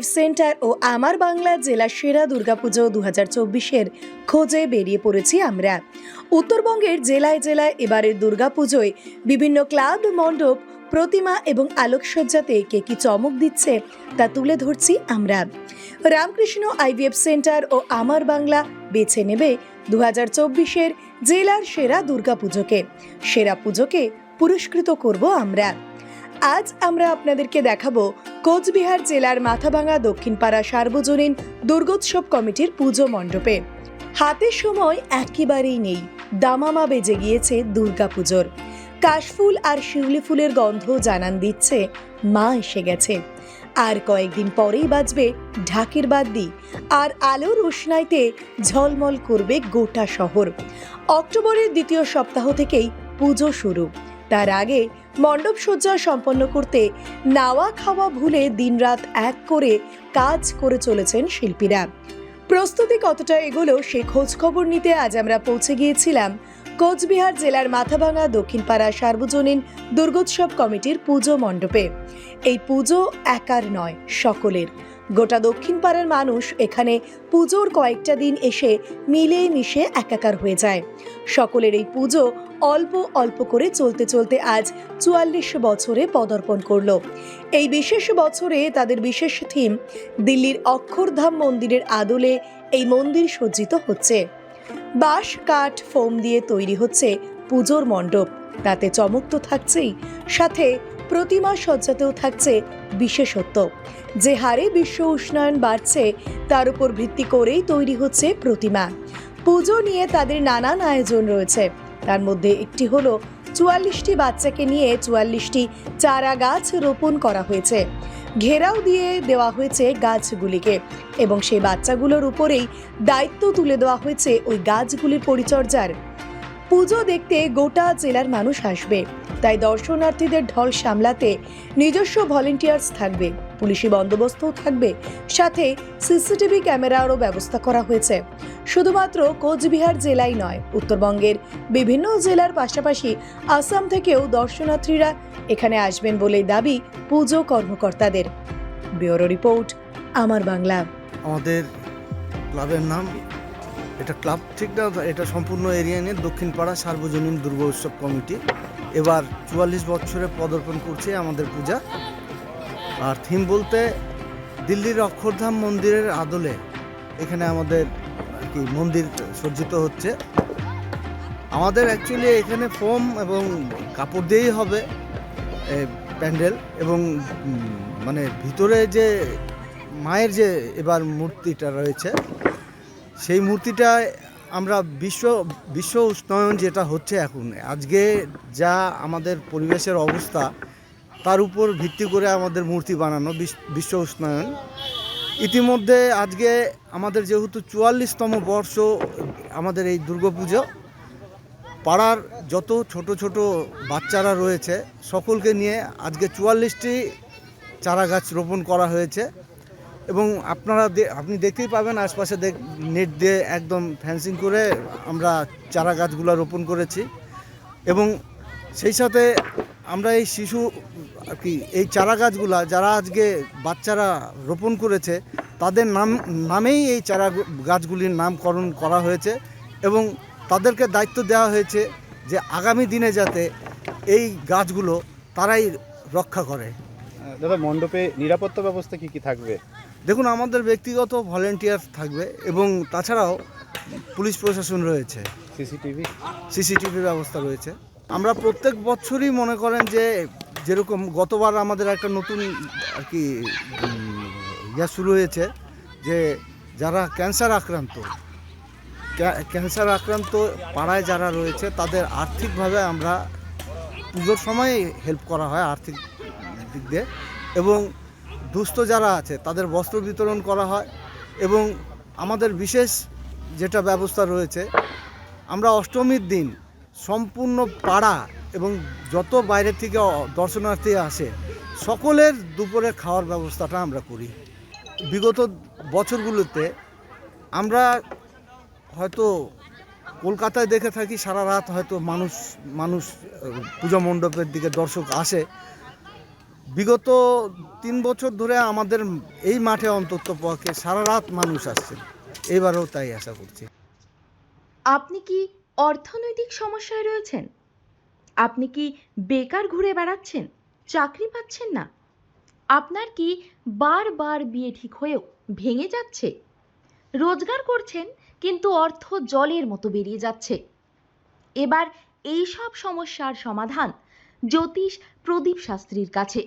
IVF centre ও আমার বাংলা জেলা সেরা দুর্গাপুজো দু হাজার চব্বিশের খোঁজে বেরিয়ে পড়েছি আমরা। উত্তরবঙ্গের জেলায় জেলায় এবারের দুর্গাপুজোয় বিভিন্ন ক্লাব, মণ্ডপ, প্রতিমা এবং আলোকসজ্জাতে কে কি চমক দিচ্ছে তা তুলে ধরছি আমরা। রামকৃষ্ণ আইভিএফ সেন্টার ও আমার বাংলা বেছে নেবে দু হাজার চব্বিশের জেলার সেরা দুর্গাপুজোকে। সেরা পুজোকে পুরস্কৃত করব আমরা। আজ আমরা আপনাদেরকে দেখাবো কোচবিহার জেলার মাথাভাঙা দক্ষিণপাড়া সার্বজনীন দুর্গোৎসব কমিটির পুজো মণ্ডপে। হাতে সময় একেবারেই নেই, দামামা বেজে গিয়েছে দুর্গাপুজোর। কাশফুল আর শিউলি ফুলের গন্ধ জানান দিচ্ছে, মা এসে গেছে। আর কয়েকদিন পরেই বাজবে ঢাকের বাদ্যি, আর আলোর উষ্ণাইতে ঝলমল করবে গোটা শহর। অক্টোবরের দ্বিতীয় সপ্তাহ থেকেই পুজো শুরু। তার আগে মণ্ডপ সজ্জা সম্পন্ন করতে নাওয়া খাওয়া ভুলে দিনরাত এক করে কাজ করে চলেছেন শিল্পীরা। প্রস্তুতি কতটা এগোলো সে খোঁজ খবর নিতে আজ আমরা পৌঁছে গিয়েছিলাম কোচবিহার জেলার মাথাভাঙা দক্ষিণপাড়া সার্বজনীন দুর্গোৎসব কমিটির পুজো মণ্ডপে। এই পুজো একার নয়, সকলের। গোটা দক্ষিণ পাড়ার মানুষ এখানে পুজোর কয়েকটা দিন এসে মিলে মিশে একাকার হয়ে যায়। সকলের এই পুজো অল্প অল্প করে চলতে চলতে আজ চুয়াল্লিশ বছরে পদার্পণ করল। এই বিশেষ বছরে তাদের বিশেষ থিম দিল্লির অক্ষরধাম মন্দিরের আদলে এই মন্দির সজ্জিত হচ্ছে। বাঁশ, কাঠ, ফোম দিয়ে তৈরি হচ্ছে পুজোর মণ্ডপ। তাতে চমক তো থাকছেই, সাথে প্রতিমা সজ্জাতেও থাকছে বিশেষত্ব। যে হারে বিশ্ব উষ্ণায়ন বাড়ছে, তার উপর ভিত্তি করেই তৈরি হচ্ছে প্রতিমা। পুজো নিয়ে তাদের নানান আয়োজন রয়েছে। তার মধ্যে একটি হলো চুয়াল্লিশটি বাচ্চাকে নিয়ে চুয়াল্লিশটি চারা গাছ রোপণ করা হয়েছে। ঘেরাও দিয়ে দেওয়া হয়েছে গাছগুলিকে এবং সেই বাচ্চাগুলোর উপরেই দায়িত্ব তুলে দেওয়া হয়েছে ওই গাছগুলির পরিচর্যার। পুজো দেখতে গোটা জেলার মানুষ আসবে। তাই দর্শনার্থীদের ঢল সামলাতে নিজস্ব ভলেন্টিয়ার্স থাকবে। পুলিশি বন্দোবস্তও থাকবে। সাথে সিসিটিভি ক্যামেরারও ব্যবস্থা করা হয়েছে। শুধুমাত্র কোচবিহার জেলাই নয়, উত্তরবঙ্গের বিভিন্ন জেলার পাশাপাশি আসাম থেকেও দর্শনার্থীরা এখানে আসবেন বলেই দাবি পুজো কর্মকর্তাদের। ব্যুরো রিপোর্ট, আমার বাংলা। আমাদের ক্লাবের নাম এটা ক্লাব ঠিক না, এটা সম্পূর্ণ এরিয়া নিয়ে দক্ষিণ দক্ষিণপাড়া সার্বজনীন দুর্গা উৎসব কমিটি। এবার চুয়াল্লিশ বছরে পদার্পণ করছে আমাদের পূজা। আর থিম বলতে দিল্লির অক্ষরধাম মন্দিরের আদলে এখানে আমাদের আর কি মন্দির সজ্জিত হচ্ছে। আমাদের অ্যাকচুয়ালি এখানে ফোম এবং কাপড় দিয়েই হবে প্যান্ডেল এবং মানে ভিতরে যে মায়ের যে এবার মূর্তিটা রয়েছে সেই মূর্তিটায় আমরা বিশ্ব বিশ্ব উষ্ণায়ন যেটা হচ্ছে এখন, আজকে যা আমাদের পরিবেশের অবস্থা, তার উপর ভিত্তি করে আমাদের মূর্তি বানানো বিশ- বিশ্ব উষ্ণায়ন। ইতিমধ্যে আজকে আমাদের যেহেতু চুয়াল্লিশতম বর্ষ আমাদের এই দুর্গাপুজো, পাড়ার যত ছোট ছোট বাচ্চারা রয়েছে, সকলকে নিয়ে আজকে চুয়াল্লিশটি চারা গাছ রোপণ করা হয়েছে। এবং আপনারা আপনি দেখতেই পাবেন আশপাশে দেখ নেট দিয়ে একদম ফ্যান্সিং করে আমরা চারা গাছগুলো রোপণ করেছি। এবং সেই সাথে আমরা এই শিশু, আর কি, এই চারা গাছগুলা যারা আজকে বাচ্চারা রোপণ করেছে, তাদের নাম নামেই এই চারা গাছগুলির নামকরণ করা হয়েছে এবং তাদেরকে দায়িত্ব দেওয়া হয়েছে যে আগামী দিনে যাতে এই গাছগুলো তারাই রক্ষা করে। দাদা, মণ্ডপে নিরাপত্তা ব্যবস্থা কি কি থাকবে? দেখুন আমাদের ব্যক্তিগত ভলেন্টিয়ার থাকবে এবং তাছাড়াও পুলিশ প্রশাসন রয়েছে। সিসিটিভি? সিসিটিভি ব্যবস্থা রয়েছে। আমরা প্রত্যেক বছরই মনে করেন যে যেরকম গতবার আমাদের একটা নতুন আর কি ইয়া শুরু হয়েছে যে যারা ক্যান্সার আক্রান্ত ক্যান্সার আক্রান্ত পাড়ায় যারা রয়েছে তাদের আর্থিকভাবে আমরা পুজোর সময় হেল্প করা হয় আর্থিক দিক দিয়ে এবং দুস্থ যারা আছে, তাদের বস্ত্র বিতরণ করা হয় এবং আমাদের বিশেষ যেটা ব্যবস্থা রয়েছে, আমরা অষ্টমীর দিন সম্পূর্ণ পাড়া এবং যত বাইরে থেকে দর্শনার্থী আসে, সকলের দুপুরে খাওয়ার ব্যবস্থাটা আমরা করি। বিগত বছরগুলোতে আমরা হয়তো কলকাতায় দেখে থাকি, সারা রাত হয়তো মানুষ মানুষ পূজা মণ্ডপের দিকে দর্শক আসে। বিগত তিন বছর ধরে আমাদের এই মাঠে অন্তত পক্ষে সারা রাত মানুষ আসছে। এবারেও তাই আশা করছি। আপনি কি অর্থনৈতিক সমস্যায় রয়েছেন? আপনি কি বেকার ঘুরে বেড়াচ্ছেন? চাকরি পাচ্ছেন না? আপনার কি বারবার বিয়ে ঠিক হয়েও ভেঙে যাচ্ছে? রোজগার করছেন, কিন্তু অর্থ জলের মতো বেরিয়ে যাচ্ছে। এবার এই সব সমস্যার সমাধান জ্যোতিষ প্রদীপ শাস্ত্রীর কাছে।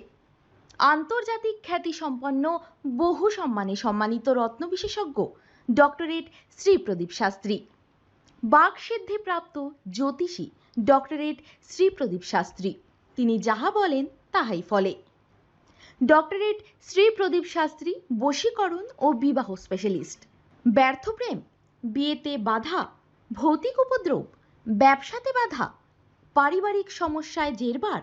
আন্তর্জাতিক খ্যাতিসম্পন্ন, বহু সম্মানে সম্মানিত রত্ন বিশেষজ্ঞ ডক্টরেট শ্রী প্রদীপ শাস্ত্রী বাকসিদ্ধিপ্রাপ্ত জ্যোতিষী ডক্টরেট শ্রী প্রদীপ শাস্ত্রী। তিনি যাহা বলেন, তাহাই ফলে। ডক্টরেট শ্রী প্রদীপ শাস্ত্রী বশীকরণ ও বিবাহ স্পেশালিস্ট। ব্যর্থ প্রেম, বিয়েতে বাধা, ভৌতিক উপদ্রব, ব্যবসাতে বাধা, পারিবারিক সমস্যায় জেরবার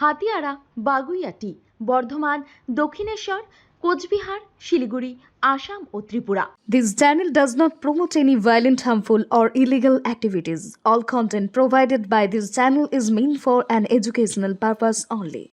হাতিয়াড়া বাগুইয়াটি বর্ধমান দক্ষিণেশ্বর কোচবিহার শিলিগুড়ি আসাম ও Tripura This channel does not promote any violent, harmful, or illegal activities. All content provided by this channel is meant for an educational purpose only.